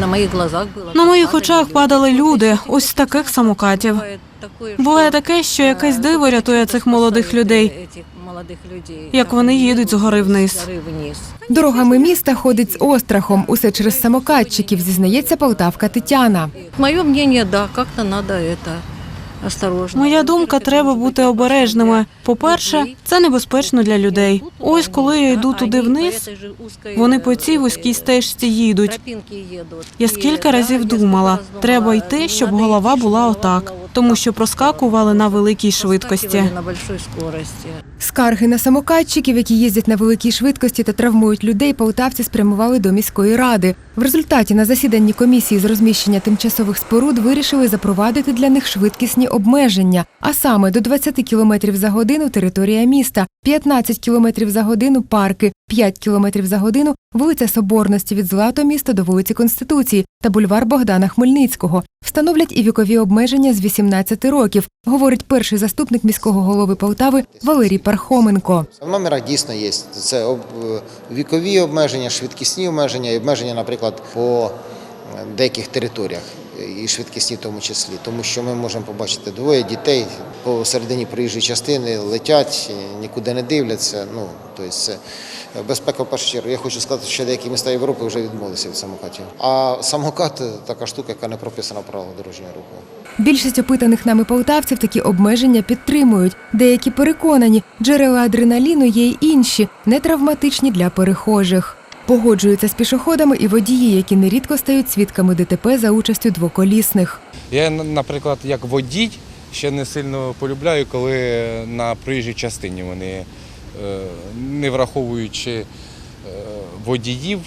На моїх глазах було. На моїх очах падали люди, ось таких самокатів. Буває таке, що якесь диво рятує цих молодих людей, як вони їдуть згори вниз. Дорогами міста ходить з острахом. Усе через самокатчиків, зізнається полтавка Тетяна. Моє мнення, да, як-то треба это осторожно. Моя думка, треба бути обережними. По-перше, це небезпечно для людей. Ось коли я йду туди вниз, вони по цій вузькій стежці їдуть. Я скільки разів думала, треба йти, щоб голова була отак, тому що проскакували на великій швидкості. Скарги на самокатчиків, які їздять на великій швидкості та травмують людей, полтавці спрямували до міської ради. В результаті на засіданні комісії з розміщення тимчасових споруд вирішили запровадити для них швидкісні обмеження, а саме до 20 км за годину територія міста, 15 км за годину парки, 5 км за годину вулиця Соборності від Златоміста до вулиці Конституції та бульвар Богдана Хмельницького. Встановлять і вікові обмеження з 18 років, говорить перший заступник міського голови Полтави Валерій Пархоменко. В номерах дійсно є це е, вікові обмеження, швидкісні обмеження і обмеження, наприклад, по е, деяких територіях, і швидкісні в тому числі. Тому що ми можемо побачити двоє дітей по середині проїжджої частини летять, нікуди не дивляться. Ну, тобто це безпека в першу чергу. Я хочу сказати, що деякі міста Європи вже відмовилися від самокатів. А самокат така штука, яка не прописана в правилах дорожнього руху. Більшість опитаних нами полтавців такі обмеження підтримують. Деякі переконані, джерела адреналіну є й інші, не травматичні для перехожих. Погоджуються з пішоходами і водії, які нерідко стають свідками ДТП за участю двоколісних. Я, наприклад, як водій ще не сильно полюбляю, коли на проїжджій частині вони, е, не враховуючи е, водіїв,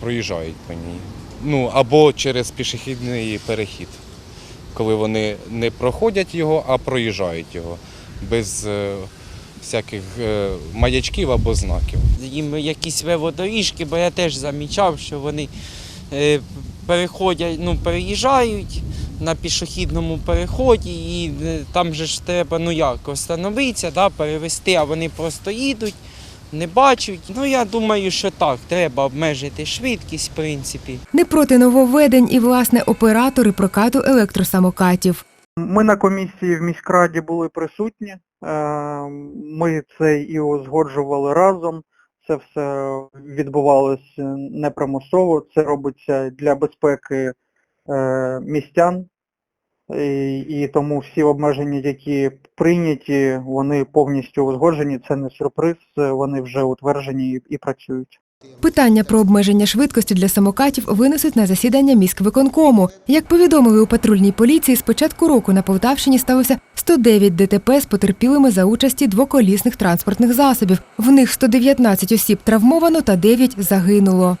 проїжджають по ній. Ну, або через пішохідний перехід, коли вони не проходять його, а проїжджають його без е, всяких маячків або знаків. Їм якісь велодоріжки, бо я теж замічав, що вони е, переходять, ну, переїжджають на пішохідному переході, і е, там же ж треба ну як остановитися, да, перевести, а вони просто їдуть, не бачать. Ну я думаю, що так, треба обмежити швидкість, в принципі. Не проти нововведень і власне оператори прокату електросамокатів. Ми на комісії в міськраді були присутні. Е, Ми це і узгоджували разом. Це все відбувалося непримусово. Це робиться для безпеки е, містян. І, і тому всі обмеження, які прийняті, вони повністю узгоджені. Це не сюрприз, вони вже утверджені і, і працюють. Питання про обмеження швидкості для самокатів винесуть на засідання міськвиконкому. Як повідомили у патрульній поліції, з початку року на Полтавщині сталося 109 ДТП з потерпілими за участі двоколісних транспортних засобів. В них 119 осіб травмовано та 9 загинуло.